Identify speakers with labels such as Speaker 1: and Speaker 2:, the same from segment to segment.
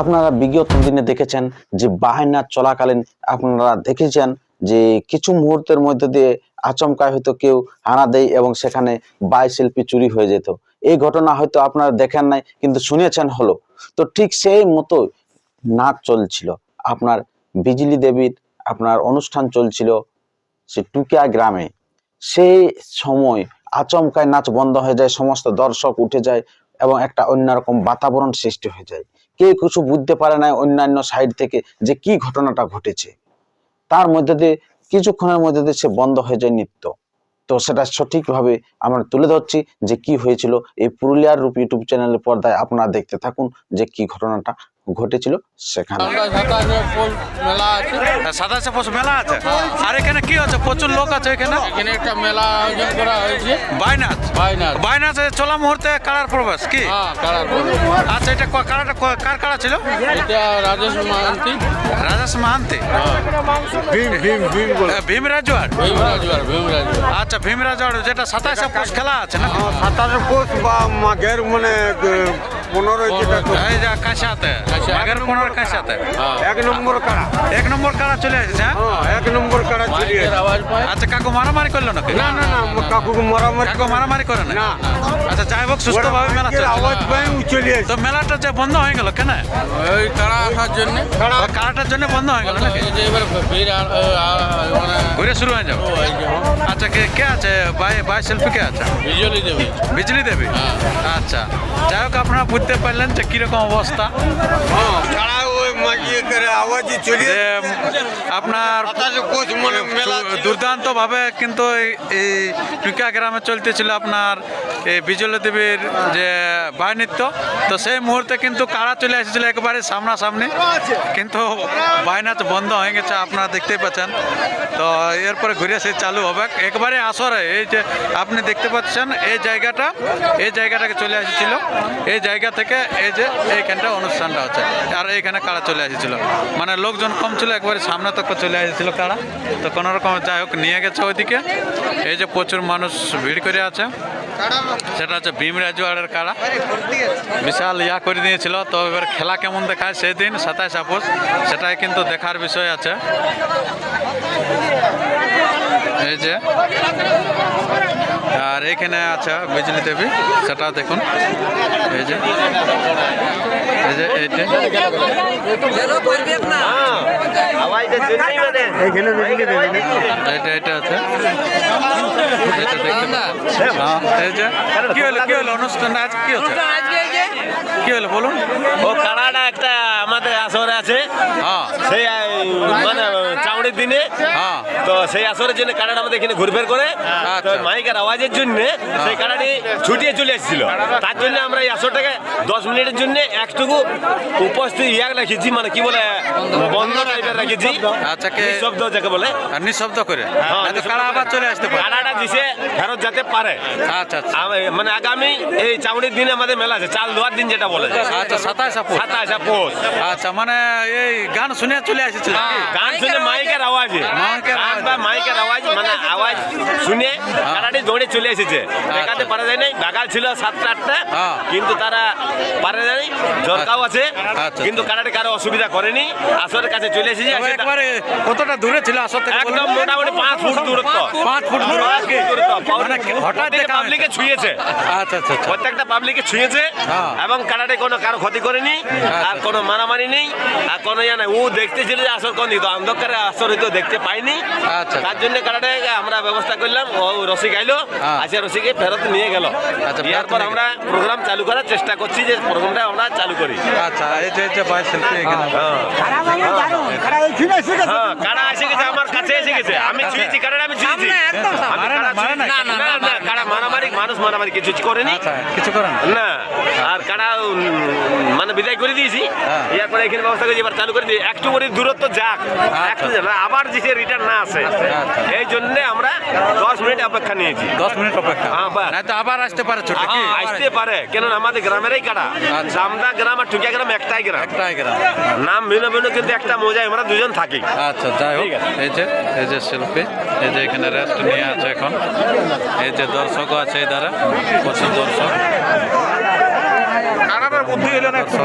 Speaker 1: আপনারা বিগত দিনে দেখেছেন যে বাহানা চলাকালীন আপনারা দেখেছেন যে কিছু মুহূর্তের মধ্যে দিয়ে আচমকায় হয়তো কেউ হানা দেয় এবং সেখানে বাই শিল্পী চুরি হয়ে যেত। এই ঘটনা হয়তো আপনারা দেখেন নাই, কিন্তু শুনেছেন হলো। তো ঠিক সেই মতো নাচ চলছিল। আপনার বিজলি দেবীর আপনার অনুষ্ঠান চলছিল সে টুকিয়া গ্রামে। সেই সময় আচমকায় নাচ বন্ধ হয়ে যায়, সমস্ত দর্শক উঠে যায় এবং একটা অন্যরকম বাতাবরণ সৃষ্টি হয়ে যায়। কে কিছু বুঝতে পারে না অন্যান্য সাইড থেকে যে কি ঘটনাটা ঘটেছে। তার মধ্যে দিয়ে কিছুক্ষণের মধ্যে দিয়ে সে বন্ধ হয়ে যায় নৃত্য। তো সেটা সঠিকভাবে আমরা তুলে ধরছি যে কি হয়েছিল। এই পুরুলিয়ার রূপ ইউটিউব চ্যানেলের পর্দায় আপনারা দেখতে থাকুন যে কি ঘটনাটা ঘটেছিল সেখানে।
Speaker 2: আমরা মেলা আছে।
Speaker 3: সাতাশে পৌষ মেলা আছে? আর এখানে কি হচ্ছে প্রচুর লোক আছে এখানে?
Speaker 2: এখানে একটা মেলা আয়োজন করা হয়েছে।
Speaker 3: চলা মুহূর্তে কারার প্রবেশ কি?
Speaker 2: হ্যাঁ।
Speaker 3: আচ্ছা এটা কারাটা কার কারা ছিল?
Speaker 2: এটা রাজেশ মাহান্তি।
Speaker 3: রাজেশ মাহান্তি?
Speaker 2: ভীম ভীম ভীম
Speaker 3: ভীম রাজওয়ার
Speaker 2: ভীমরাজ
Speaker 3: আচ্ছা ভীম রাজওয়ার যেটা সাতাশে পৌষ খেলা আছে না
Speaker 4: সাতাশে পৌষ বা মাঘের মানে পনেরোই যেটা তো
Speaker 3: এই যে কাশাতে
Speaker 2: কাশিয়াতে।
Speaker 3: আগের পনেরো কাশাতে
Speaker 4: এক নম্বর কাড়া।
Speaker 3: এক নম্বর কারা চলে আসছে হ্যাঁ?
Speaker 4: হ্যাঁ এক নম্বর কাড়া চলে।
Speaker 2: আওয়াজ পায়?
Speaker 3: আচ্ছা কাকু মারামারি করল নাকি?
Speaker 4: না না না কাকুকে মারামারি
Speaker 3: কাকু মারামারি করে না?
Speaker 4: না।
Speaker 3: আচ্ছা যাই হোক সুস্থ ভাবে মেলা চলছে।
Speaker 4: আওয়াজ পাই চলে
Speaker 3: তো মেলাটা যে বন্ধ হয়ে গেল কেন?
Speaker 2: ওই তারা আসার জন্য।
Speaker 3: ও কারাটার জন্য বন্ধ হয়ে গেল নাকি?
Speaker 2: এবার ভিড় মানে
Speaker 3: ঘুরে শুরু হয়ে যাবে। আচ্ছা কে কে আছে? বাই বাই শিল্পী কে আছে?
Speaker 2: বিজলি দেবী।
Speaker 3: বিজলি দেবী? আচ্ছা যাই হোক আপনারা বুঝতে পারলেন যে কীরকম অবস্থা
Speaker 4: হ্যাঁ ওই মাগিয়ে করে আওয়াজই চলে
Speaker 3: আপনার
Speaker 4: সাতাশে পৌষ মানে মেলা ছিল।
Speaker 3: দুর্দান্ত ভাবে কিন্তু এই- টুকা গ্রামে চলতেছিল আপনার এই বিজলী দেবীর যে বাই নৃত্য তো সেই মুহূর্তে কিন্তু কারা চলে এসেছিল একেবারে সামনাসামনি? কিন্তু বাইনাচ বন্ধ হয়ে গেছে, আপনারা দেখতেই পাচ্ছেন। তো এরপরে ঘুরে সে চালু হবে। একবারে আসরে, এই যে আপনি দেখতে পাচ্ছেন, এই জায়গাটা, এই জায়গাটাকে চলে এসেছিল। এই জায়গা থেকে এই যে এইখানটা অনুষ্ঠানটা হচ্ছে। আর এইখানে কারা চলে এসেছিল? মানে লোকজন কম ছিল, একবারে সামনে তক চলে এসেছিল কারা। তো কোনোরকম যাই হোক, নিয়ে গেছে ওইদিকে। এই যে প্রচুর মানুষ ভিড় করে আছে। সেটা হচ্ছে ভীম রাজওয়াড়ের কারা? বিশাল ইয়া করে দিয়েছিল, তো এবার খেলা কেমন দেখায় সেই দিন সাতাশ আপোষ সেটাই কিন্তু দেখার বিষয় আছে। এই যে আর এখানে আছে বিজলি দেবী সেটা দেখুন। এই যে এই যে এইটা। এটা এটা আছে। এটা দেখতে হ্যাঁ, এই যে কি হলো কি হলো অনুষ্ঠান আজ কি হচ্ছে? কি হলো বলুন।
Speaker 5: ও কাড়াটা একটা আমাদের আসরে আছে।
Speaker 3: হ্যাঁ।
Speaker 5: সেই মানে চাউড়ির দিনে।
Speaker 3: হ্যাঁ।
Speaker 5: তো সেই আসরের জন্য কাড়াটা আমাদের এখানে ঘুরফের করে।
Speaker 3: আচ্ছা।
Speaker 5: মাইকের আওয়াজের জন্য সেই কাড়াটি ছুটিয়ে চলে এসেছিল। তার জন্য আমরা এই আসরটাকে দশ মিনিটের জন্য একটুকু উপস্থিত ইয়া রেখেছি মানে কি বলে বন্ধ টাইপের রেখেছি।
Speaker 3: আচ্ছা, কে-
Speaker 5: শব্দ যাকে বলে।
Speaker 3: নিঃশব্দ করে?
Speaker 5: হ্যাঁ,
Speaker 3: কারা আবার চলে আসতে পারে?
Speaker 5: কাড়াটা দিছে ফেরত যেতে পারে।
Speaker 3: আচ্ছা আচ্ছা।
Speaker 5: মানে আগামী এই চাউড়ির দিনে আমাদের মেলা আছে চাল দেওয়ার দিন যেটা বলে।
Speaker 3: আচ্ছা সাতাশ
Speaker 5: সাতাশ
Speaker 3: আচ্ছা মানে এই গান শুনে চলে এসেছিল
Speaker 5: গান শুনে মাইকের আওয়াজে।
Speaker 3: মাইকের আওয়াজ।
Speaker 5: মাইকের আওয়াজ মানে আওয়াজ শুনে কারাটি দৌড়ে চলে এসেছে। দেখাতে পারা যায় নাই। বাগাল ছিল সাতটা আটটা
Speaker 3: হ্যাঁ।
Speaker 5: কিন্তু তারা পারে যায় জলকাও আছে
Speaker 3: আচ্ছা।
Speaker 5: কিন্তু কারাটি কারও অসুবিধা করেনি। আসরের কাছে চলে এসেছে।
Speaker 3: একবারে কতটা দূরে ছিল আসর থেকে
Speaker 5: একদম মোটামুটি পাঁচ ফুট দূরত্ব।
Speaker 3: পাঁচ ফুট দূরে
Speaker 5: পাঁচ দূরত্ব।
Speaker 3: মানে হঠাৎ দেখা
Speaker 5: পাবলিকে ছুঁয়েছে।
Speaker 3: আচ্ছা আচ্ছা আচ্ছা।
Speaker 5: প্রত্যেকটা পাবলিকে ছুঁয়েছে
Speaker 3: হ্যাঁ।
Speaker 5: এবং কারাটে কোনো কারও ক্ষতি করেনি।
Speaker 3: আচ্ছা।
Speaker 5: আর কোনো মারামারি নেই আর কোনো ইয়া নাই। ও দেখতেছিল যে আসর কোন দিত অন্ধকারে আসর হয়তো দেখতে পাইনি।
Speaker 3: আচ্ছা।
Speaker 5: তার জন্য কারাটে আমরা ব্যবস্থা করলাম। ও রসিক আইলো।
Speaker 3: হ্যাঁ।
Speaker 5: আসে রসিকে ফেরত নিয়ে গেল।
Speaker 3: আচ্ছা,
Speaker 5: এরপর আমরা প্রোগ্রাম চালু করার চেষ্টা করছি যে প্রোগ্রামটা আমরা চালু করি।
Speaker 3: আচ্ছা এই যে এই যে বাই শিল্পী এখানে
Speaker 5: হ্যাঁ। কারা এসে গেছে? আমার কাছে এসে গেছে। আমি ছুঁয়েছি কারাটা আমি ছুঁয়েছি
Speaker 3: না, না।
Speaker 5: না মারামারি মানুষ মারামারি কিছু করেনি।
Speaker 3: আচ্ছা কিছু করেন? না?
Speaker 5: আর কারা মানে বিদায় করে দিয়েছি।
Speaker 3: হ্যাঁ।
Speaker 5: এরপরে এখানে ব্যবস্থা করেছি এবার চালু করে দিই একটু করে দূরত্ব যাক। একটু যাক, আবার যে রিটার্ন না আসে।
Speaker 3: আচ্ছা।
Speaker 5: এই জন্য আমরা দশ মিনিট অপেক্ষা নিয়েছি।
Speaker 3: দশ মিনিট অপেক্ষা।
Speaker 5: হ্যাঁ,
Speaker 3: তো আবার আসতে পারে ছোট। কি?
Speaker 5: হ্যাঁ, আসতে পারে। কেন আমাদের গ্রামেরই কাটা
Speaker 3: আচ্ছা।
Speaker 5: জামদা গ্রাম আর টুকিয়া গ্রাম একটাই গ্রাম।
Speaker 3: একটাই গ্রাম।
Speaker 5: নাম ভিন্ন ভিন্ন কিন্তু একটা মজায় আমরা দুজন থাকি।
Speaker 3: আচ্ছা যাই হোক। এই যে এই যে শিল্পী এই যে এখানে রেস্ট নিয়ে আছে এখন। এই যে দর্শকও আছে এই দ্বারা প্রচুর দর্শক বুদ্ধি হলো না একটু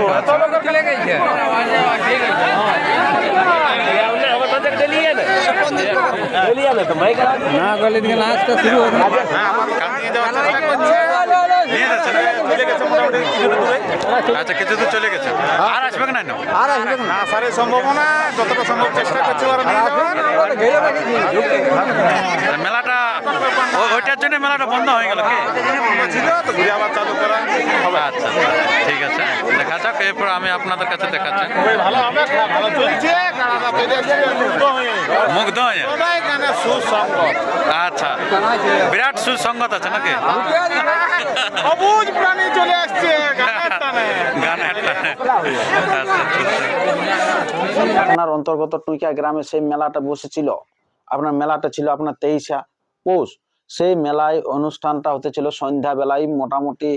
Speaker 3: নিয়ে যাচ্ছে না? আচ্ছা কিছু দূর চলে গেছে। আর আসবে না না?
Speaker 6: না স্যারের সম্ভাবনা যতটা সম্ভব চেষ্টা করছি
Speaker 3: তা মেলাটা ওইটার জন্য মেলাটা বন্ধ হয়ে গেল কি? আচ্ছা ঠিক আছে দেখা যাক এরপর আমি আপনাদের কাছে দেখাচ্ছি। মুগ্ধ হয়ে। আচ্ছা বিরাট সুসঙ্গত আছে নাকি?
Speaker 6: অবুজ প্রাণী চলে আসছে গানের টানে।
Speaker 1: আপনার অন্তর্গত টুইকা গ্রামে সেই মেলাটা বসেছিল। আপনার মেলাটা ছিল আপনার তেইশা। পৌষ। সেই মেলায় অনুষ্ঠানটা হতে হতেছিল সন্ধ্যাবেলায়, মোটামুটি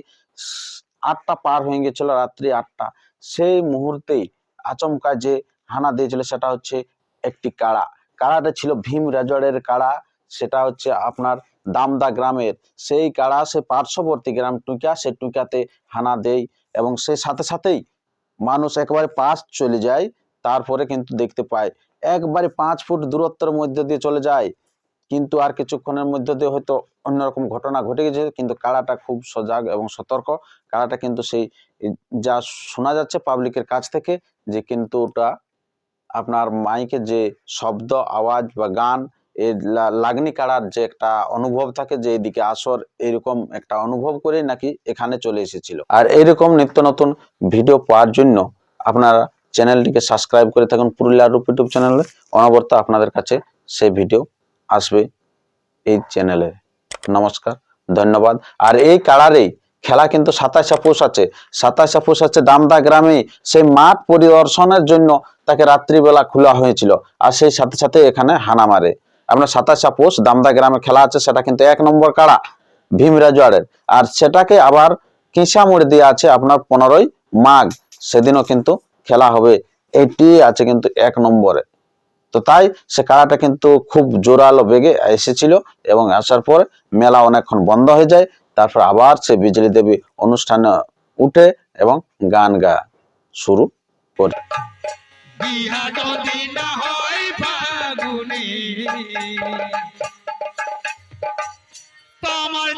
Speaker 1: আটটা পার হয়ে গেছিল রাত্রি আটটা। সেই মুহূর্তেই আচমকা যে হানা দিয়েছিল সেটা হচ্ছে একটি কাড়া। কাড়াটা ছিল ভীম রাজড়ের কাড়া, সেটা হচ্ছে আপনার দামদা গ্রামের। সেই কাড়া সে পার্শ্ববর্তী গ্রাম টুইকা সে টুইকাতে হানা দেয় এবং সে সাথে সাথেই মানুষ একেবারে পাশ চলে যায়, তারপরে কিন্তু দেখতে পায়। একবারে পাঁচ ফুট দূরত্বের মধ্যে দিয়ে চলে যায়। কিন্তু আর কিছুক্ষণের মধ্যে দিয়ে হয়তো অন্যরকম ঘটনা ঘটে গেছে, কিন্তু কাড়াটা খুব সজাগ এবং সতর্ক। কাড়াটা কিন্তু সেই যা শোনা যাচ্ছে পাবলিকের কাছ থেকে যে কিন্তু ওটা আপনার মাইকে যে শব্দ, আওয়াজ বা গান এই লাগনি কাড়ার যে একটা অনুভব থাকে যে এদিকে আসর এরকম একটা অনুভব করে নাকি এখানে চলে এসেছিল। আর এইরকম নিত্য নতুন ভিডিও পাওয়ার জন্য আপনারা চ্যানেলটিকে সাবস্ক্রাইব করে থাকুন পুরুলিয়ার ইউটিউব চ্যানেলে। অনবরত আপনাদের কাছে সেই ভিডিও আসবে এই চ্যানেলে নমস্কার, ধন্যবাদ। আর এই কাড়ারেই খেলা কিন্তু সাতাশে পৌষ আছে। সাতাশে পৌষ আছে দামদা গ্রামে। সেই মাঠ পরিদর্শনের জন্য তাকে রাত্রিবেলা খোলা হয়েছিল। আর সেই সাথে সাথে এখানে হানা মারে। আপনার সাতাশে পৌষ দামদা গ্রামে খেলা আছে, সেটা কিন্তু এক নম্বর কাড়া ভীম রাজওয়াড়ের আর সেটাকে আবার কিসা মোড় দিয়ে আছে আপনার পনেরোই মাঘ। সেদিনও কিন্তু খেলা হবে। এটি আছে কিন্তু এক নম্বরে। তো তাই সে কাড়াটা কিন্তু খুব জোরালো বেগে এসেছিল এবং আসার পর মেলা অনেকক্ষণ বন্ধ হয়ে যায়। তারপর আবার সে বিজলি দেবী অনুষ্ঠানে উঠে এবং গান গা শুরু করে।
Speaker 7: তোমার